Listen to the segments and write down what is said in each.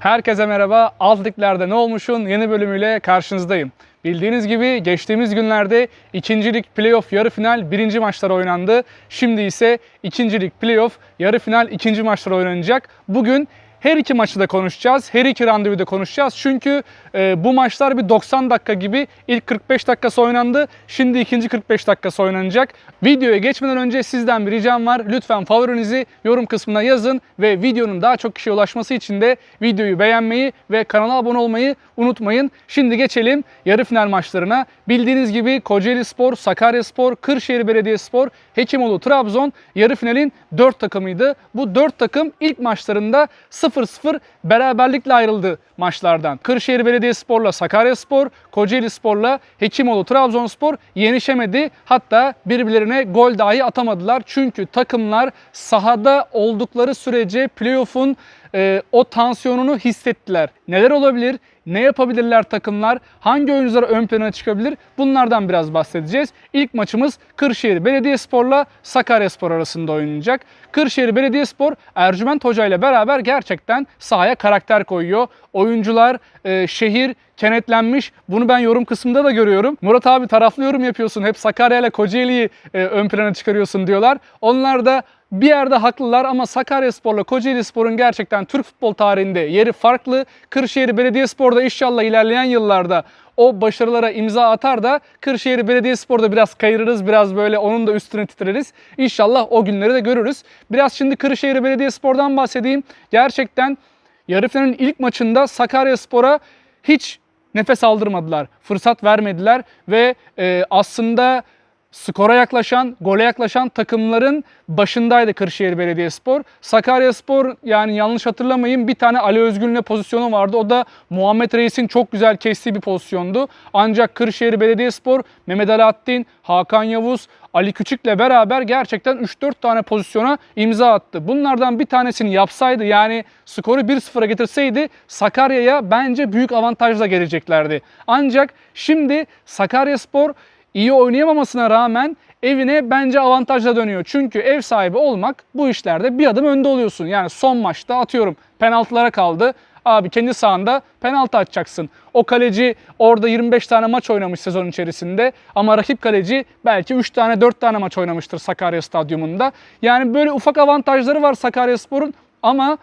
Herkese merhaba. Alt ne olmuşun yeni bölümüyle karşınızdayım. Bildiğiniz gibi geçtiğimiz günlerde ikincilik playoff yarı final birinci maçlar oynandı. Şimdi ise ikincilik playoff yarı final ikinci maçlar oynanacak. Bugün her iki maçı da konuşacağız. Her iki randevu da konuşacağız. Çünkü e, bu maçlar bir 90 dakika gibi ilk 45 dakikası oynandı. Şimdi ikinci 45 dakikası oynanacak. Videoya geçmeden önce sizden bir ricam var. Lütfen favorinizi yorum kısmına yazın ve videonun daha çok kişiye ulaşması için de videoyu beğenmeyi ve kanala abone olmayı unutmayın. Şimdi geçelim yarı final maçlarına. Bildiğiniz gibi Kocaeli Spor, Sakarya Spor, Kırşehir Belediyespor, Hekimoğlu, Trabzon yarı finalin 4 takımıydı. Bu 4 takım ilk maçlarında 0-0 beraberlikle ayrıldı maçlardan. Kırşehir Belediyespor'la Sakaryaspor, Kocaeli Spor'la Hekimoğlu Trabzonspor yenişemedi. Hatta birbirlerine gol dahi atamadılar. Çünkü takımlar sahada oldukları sürece playoff'un e, o tansiyonunu hissettiler. Neler olabilir? Ne yapabilirler takımlar? Hangi oyuncular ön plana çıkabilir? Bunlardan biraz bahsedeceğiz. İlk maçımız Kırşehir Belediyespor'la Sakaryaspor arasında oynanacak. Kırşehir Belediyespor Ercüment Hoca ile beraber gerçekten sahaya karakter koyuyor. Oyuncular, e, şehir kenetlenmiş. Bunu ben yorum kısmında da görüyorum. Murat abi taraflı yorum yapıyorsun. Hep Sakarya ile Kocaeli'yi e, ön plana çıkarıyorsun diyorlar. Onlar da bir yerde haklılar ama Sakaryaspor'la Kocaelispor'un gerçekten Türk futbol tarihinde yeri farklı. Kırşehir Belediyespor'da inşallah ilerleyen yıllarda o başarılara imza atar da Kırşehir Belediyespor'da biraz kayırırız, biraz böyle onun da üstüne titreriz. İnşallah o günleri de görürüz. Biraz şimdi Kırşehir Belediyespor'dan bahsedeyim. Gerçekten yarı finalin ilk maçında Sakaryaspor'a hiç nefes aldırmadılar. Fırsat vermediler ve e, aslında skora yaklaşan, gole yaklaşan takımların başındaydı Kırşehir Belediyespor. Sakaryaspor yani yanlış hatırlamayın bir tane Ali Özgün'le pozisyonu vardı. O da Muhammed Reis'in çok güzel kestiği bir pozisyondu. Ancak Kırşehir Belediyespor, Mehmet Alaaddin, Hakan Yavuz, Ali Küçük'le beraber gerçekten 3-4 tane pozisyona imza attı. Bunlardan bir tanesini yapsaydı yani skoru 1-0'a getirseydi Sakarya'ya bence büyük avantajla geleceklerdi. Ancak şimdi Sakaryaspor iyi oynayamamasına rağmen evine bence avantajla dönüyor. Çünkü ev sahibi olmak bu işlerde bir adım önde oluyorsun. Yani son maçta atıyorum penaltılara kaldı. Abi kendi sahanda penaltı atacaksın. O kaleci orada 25 tane maç oynamış sezon içerisinde ama rakip kaleci belki 3 tane 4 tane maç oynamıştır Sakarya Stadyumunda. Yani böyle ufak avantajları var Sakaryaspor'un ama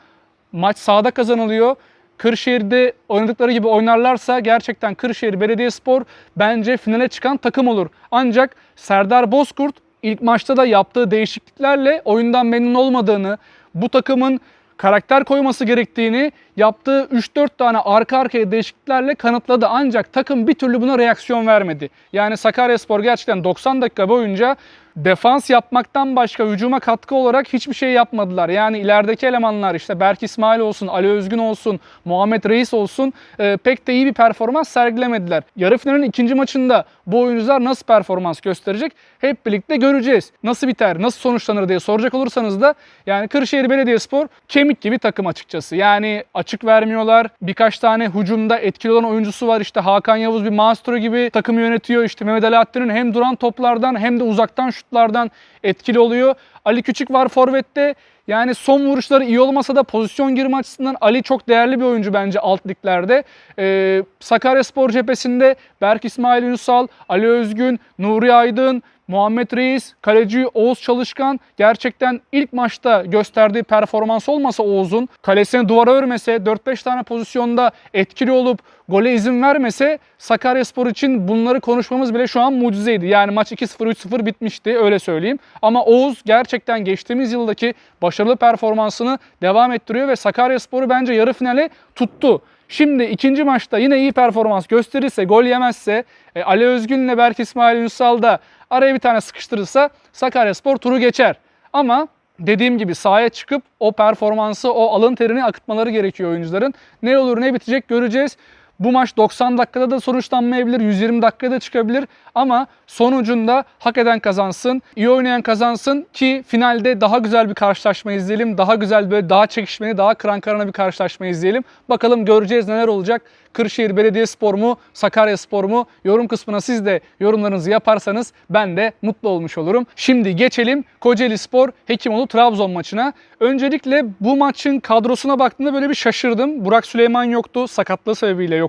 maç sahada kazanılıyor. Kırşehir'de oynadıkları gibi oynarlarsa gerçekten Kırşehir Belediyespor bence finale çıkan takım olur. Ancak Serdar Bozkurt ilk maçta da yaptığı değişikliklerle oyundan memnun olmadığını, bu takımın karakter koyması gerektiğini yaptığı 3-4 tane arka arkaya değişikliklerle kanıtladı. Ancak takım bir türlü buna reaksiyon vermedi. Yani Sakaryaspor gerçekten 90 dakika boyunca defans yapmaktan başka hücuma katkı olarak hiçbir şey yapmadılar. Yani ilerideki elemanlar işte Berk İsmail olsun, Ali Özgün olsun, Muhammed Reis olsun e, pek de iyi bir performans sergilemediler. Yarı finalin ikinci maçında bu oyuncular nasıl performans gösterecek hep birlikte göreceğiz. Nasıl biter, nasıl sonuçlanır diye soracak olursanız da yani Kırşehir Belediyespor kemik gibi takım açıkçası. Yani açık vermiyorlar. Birkaç tane hücumda etkili olan oyuncusu var. İşte Hakan Yavuz bir maestro gibi takımı yönetiyor. İşte Mehmet Alaaddin'in hem duran toplardan hem de uzaktan şutlardan etkili oluyor. Ali Küçük var forvette. Yani son vuruşları iyi olmasa da pozisyon girme açısından Ali çok değerli bir oyuncu bence alt liglerde. Ee, Sakaryaspor cephesinde Berk İsmail Ünsal, Ali Özgün, Nuri Aydın, Muhammed Reis, kaleci Oğuz Çalışkan gerçekten ilk maçta gösterdiği performans olmasa Oğuz'un kalesine duvara örmese 4-5 tane pozisyonda etkili olup gole izin vermese Sakaryaspor için bunları konuşmamız bile şu an mucizeydi. Yani maç 2-0 3-0 bitmişti öyle söyleyeyim. Ama Oğuz gerçekten geçtiğimiz yıldaki başarılı performansını devam ettiriyor ve Sakaryaspor'u bence yarı finale tuttu. Şimdi ikinci maçta yine iyi performans gösterirse, gol yemezse, e, Ali Özgün'le Berk İsmail Ünsal da araya bir tane sıkıştırırsa Sakaryaspor turu geçer. Ama dediğim gibi sahaya çıkıp o performansı, o alın terini akıtmaları gerekiyor oyuncuların. Ne olur ne bitecek göreceğiz. Bu maç 90 dakikada da sonuçlanmayabilir, 120 dakikada da çıkabilir ama sonucunda hak eden kazansın, iyi oynayan kazansın ki finalde daha güzel bir karşılaşma izleyelim. Daha güzel böyle daha çekişmeli, daha kıran kırana bir karşılaşma izleyelim. Bakalım göreceğiz neler olacak. Kırşehir Belediyespor mu, Sakaryaspor mu? Yorum kısmına siz de yorumlarınızı yaparsanız ben de mutlu olmuş olurum. Şimdi geçelim Kocaeli Spor Hekimoğlu Trabzon maçına. Öncelikle bu maçın kadrosuna baktığımda böyle bir şaşırdım. Burak Süleyman yoktu, sakatlığı sebebiyle yoktu.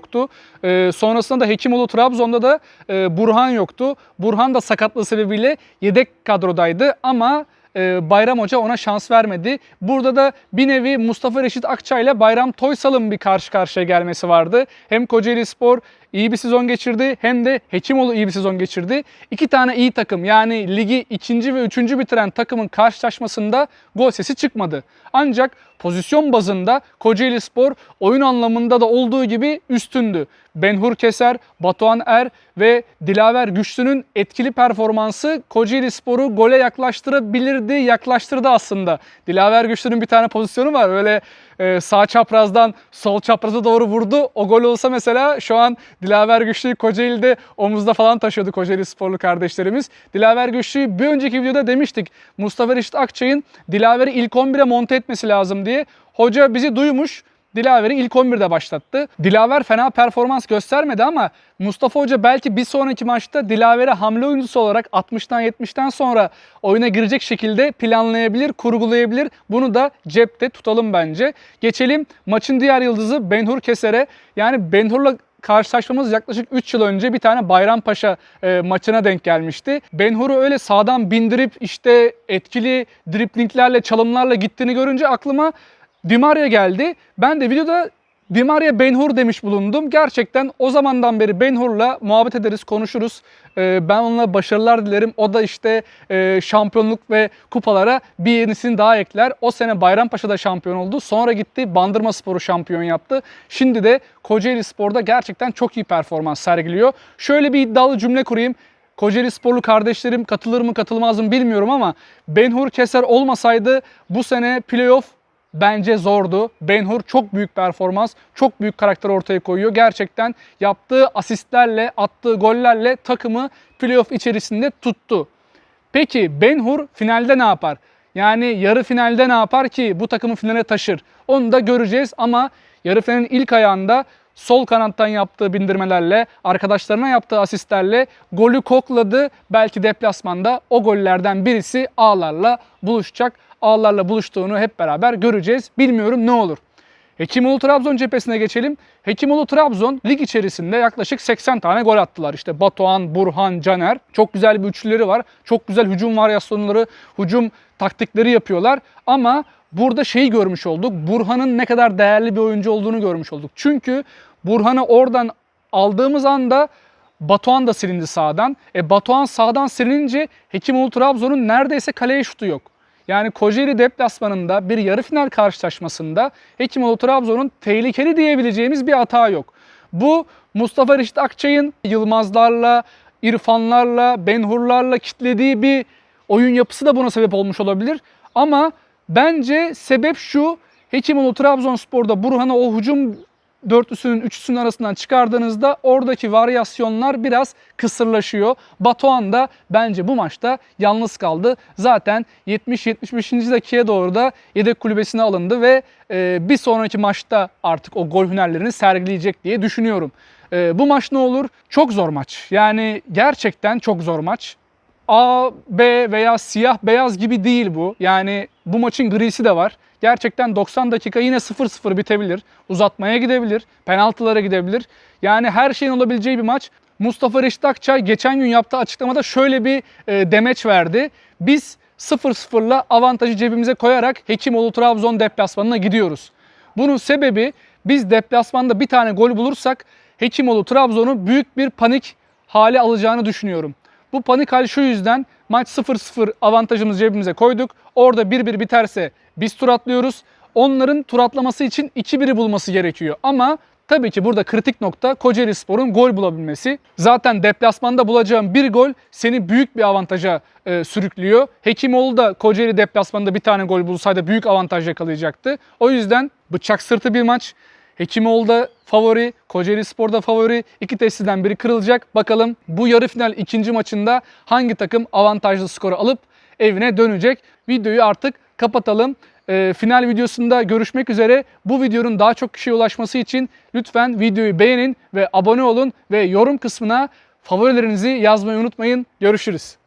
Ee, sonrasında da Hekimoğlu Trabzon'da da e, Burhan yoktu. Burhan da sakatlığı sebebiyle yedek kadrodaydı ama e, Bayram Hoca ona şans vermedi. Burada da bir nevi Mustafa Reşit Akçay ile Bayram Toysal'ın bir karşı karşıya gelmesi vardı. Hem Kocaeli Spor iyi bir sezon geçirdi hem de Hekimoğlu iyi bir sezon geçirdi. İki tane iyi takım yani ligi ikinci ve üçüncü bitiren takımın karşılaşmasında gol sesi çıkmadı. Ancak pozisyon bazında Kocaeli Spor oyun anlamında da olduğu gibi üstündü. Benhur Keser, Batuhan Er ve Dilaver Güçlü'nün etkili performansı Kocaeli Spor'u gole yaklaştırabilirdi, yaklaştırdı aslında. Dilaver Güçlü'nün bir tane pozisyonu var. Öyle e, sağ çaprazdan sol çapraza doğru vurdu. O gol olsa mesela şu an Dilaver Güçlü'yü Kocaeli'de omuzda falan taşıyordu Kocaeli sporlu kardeşlerimiz. Dilaver Güçlü'yü bir önceki videoda demiştik. Mustafa Reşit Akçay'ın Dilaver'i ilk 11'e monte etmesi lazım diye. Hoca bizi duymuş. Dilaver'i ilk 11'de başlattı. Dilaver fena performans göstermedi ama Mustafa Hoca belki bir sonraki maçta Dilaver'i hamle oyuncusu olarak 60'tan 70'ten sonra oyuna girecek şekilde planlayabilir, kurgulayabilir. Bunu da cepte tutalım bence. Geçelim maçın diğer yıldızı Benhur Keser'e. Yani Benhur'la karşılaşmamız yaklaşık 3 yıl önce bir tane Bayrampaşa e, maçına denk gelmişti. Benhur'u öyle sağdan bindirip işte etkili driplinglerle, çalımlarla gittiğini görünce aklıma Di Maria geldi. Ben de videoda Di Maria Benhur demiş bulundum. Gerçekten o zamandan beri Benhur'la muhabbet ederiz, konuşuruz. Ee, ben onunla başarılar dilerim. O da işte e, şampiyonluk ve kupalara bir yenisini daha ekler. O sene Bayrampaşa'da şampiyon oldu. Sonra gitti Bandırma Spor'u şampiyon yaptı. Şimdi de Kocaeli Spor'da gerçekten çok iyi performans sergiliyor. Şöyle bir iddialı cümle kurayım. Kocaeli sporlu kardeşlerim katılır mı katılmaz mı bilmiyorum ama Benhur Keser olmasaydı bu sene playoff bence zordu. Benhur çok büyük performans, çok büyük karakter ortaya koyuyor. Gerçekten yaptığı asistlerle, attığı gollerle takımı playoff içerisinde tuttu. Peki Benhur finalde ne yapar? Yani yarı finalde ne yapar ki bu takımı finale taşır? Onu da göreceğiz ama yarı finalin ilk ayağında sol kanattan yaptığı bindirmelerle, arkadaşlarına yaptığı asistlerle golü kokladı. Belki deplasmanda o gollerden birisi ağlarla buluşacak. Ağlarla buluştuğunu hep beraber göreceğiz. Bilmiyorum ne olur. Hekimoğlu Trabzon cephesine geçelim. Hekimoğlu Trabzon lig içerisinde yaklaşık 80 tane gol attılar. İşte Batuhan, Burhan, Caner. Çok güzel bir üçlüleri var. Çok güzel hücum varyasyonları, hücum taktikleri yapıyorlar. Ama burada şeyi görmüş olduk. Burhan'ın ne kadar değerli bir oyuncu olduğunu görmüş olduk. Çünkü Burhan'ı oradan aldığımız anda Batuhan da silindi sağdan. E Batuhan sağdan silince Hekimoğlu Trabzon'un neredeyse kaleye şutu yok. Yani Kocaeli deplasmanında bir yarı final karşılaşmasında Hekimoğlu Trabzon'un tehlikeli diyebileceğimiz bir hata yok. Bu Mustafa Reşit Akçay'ın Yılmazlarla, İrfanlarla, Benhurlarla kitlediği bir oyun yapısı da buna sebep olmuş olabilir. Ama bence sebep şu Hekimoğlu Trabzonspor'da Burhan'a o hücum dörtlüsünün üçlüsünün arasından çıkardığınızda oradaki varyasyonlar biraz kısırlaşıyor. Batuhan da bence bu maçta yalnız kaldı. Zaten 70-75. dakikaya doğru da yedek kulübesine alındı ve e, bir sonraki maçta artık o gol hünerlerini sergileyecek diye düşünüyorum. E, bu maç ne olur? Çok zor maç. Yani gerçekten çok zor maç. A, B veya siyah beyaz gibi değil bu. Yani bu maçın grisi de var. Gerçekten 90 dakika yine 0-0 bitebilir. Uzatmaya gidebilir. Penaltılara gidebilir. Yani her şeyin olabileceği bir maç. Mustafa Reşit Akçay geçen gün yaptığı açıklamada şöyle bir e, demeç verdi. Biz 0-0'la avantajı cebimize koyarak Hekimoğlu Trabzon deplasmanına gidiyoruz. Bunun sebebi biz deplasmanda bir tane gol bulursak Hekimoğlu Trabzon'u büyük bir panik hale alacağını düşünüyorum. Bu panik hali şu yüzden maç 0-0 avantajımızı cebimize koyduk. Orada 1-1 biterse biz tur atlıyoruz. Onların tur atlaması için 2-1'i bulması gerekiyor. Ama tabii ki burada kritik nokta Kocaeli Spor'un gol bulabilmesi. Zaten deplasmanda bulacağın bir gol seni büyük bir avantaja e, sürüklüyor. Hekimoğlu da Kocaeli deplasmanında bir tane gol bulsaydı büyük avantaj yakalayacaktı. O yüzden bıçak sırtı bir maç. Hekimoğlu'da favori, Kocaeli Spor'da favori. İki tesisten biri kırılacak. Bakalım bu yarı final ikinci maçında hangi takım avantajlı skoru alıp evine dönecek. Videoyu artık kapatalım. Ee, final videosunda görüşmek üzere. Bu videonun daha çok kişiye ulaşması için lütfen videoyu beğenin ve abone olun ve yorum kısmına favorilerinizi yazmayı unutmayın. Görüşürüz.